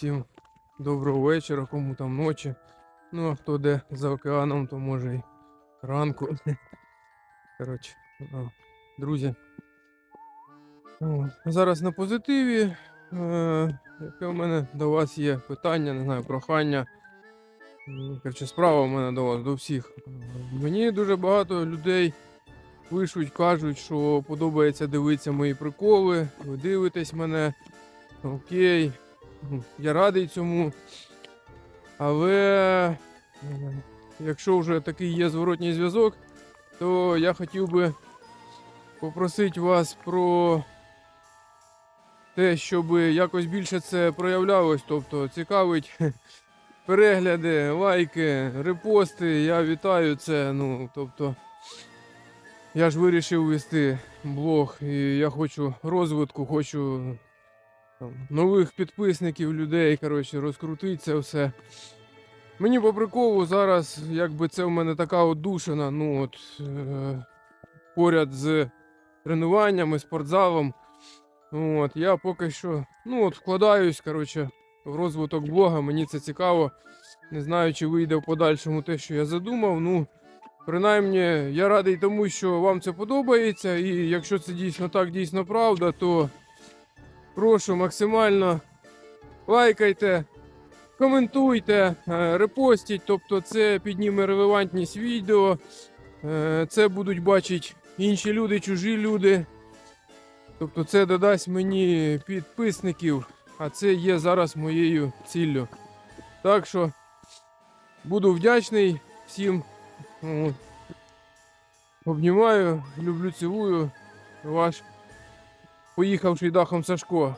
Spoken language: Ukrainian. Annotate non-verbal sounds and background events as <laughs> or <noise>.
всім доброго вечора, кому там ночі. Ну, а хто де за океаном, то може й ранку. <laughs> Коротше, друзі. Зараз на позитиві. Е, яке в мене до вас є питання, не знаю, прохання. Коротше, справа в мене до вас, до всіх. Мені дуже багато людей пишуть, кажуть, що подобається дивитися мої приколи. Ви дивитесь мене. Окей. Я радий цьому. Але якщо вже такий є зворотній зв'язок, то я хотів би попросити вас про те, щоб якось більше це проявлялось. Тобто цікавить <laughs> перегляди, лайки, репости. Я вітаю це. Ну, тобто, я ж вирішив вести блог, і я хочу розвитку, хочу нових підписників, людей, коротше, розкрутити це все. Мені по приколу зараз, якби це в мене така одушина, ну от е- поряд з тренуваннями, спортзалом. От, я поки що ну, от, вкладаюсь коротше, в розвиток блога, мені це цікаво. Не знаю, чи вийде в подальшому те, що я задумав. Ну, принаймні, я радий тому, що вам це подобається. І якщо це дійсно так, дійсно правда, то прошу максимально лайкайте, коментуйте, е, репостіть, тобто це підніме релевантність відео. Е, Це будуть бачити інші люди, чужі люди. Тобто це додасть мені підписників, а це є зараз моєю ціллю. Так що буду вдячний всім. Обнімаю, люблю, цілую. Ваш поїхавший дахом Сашко.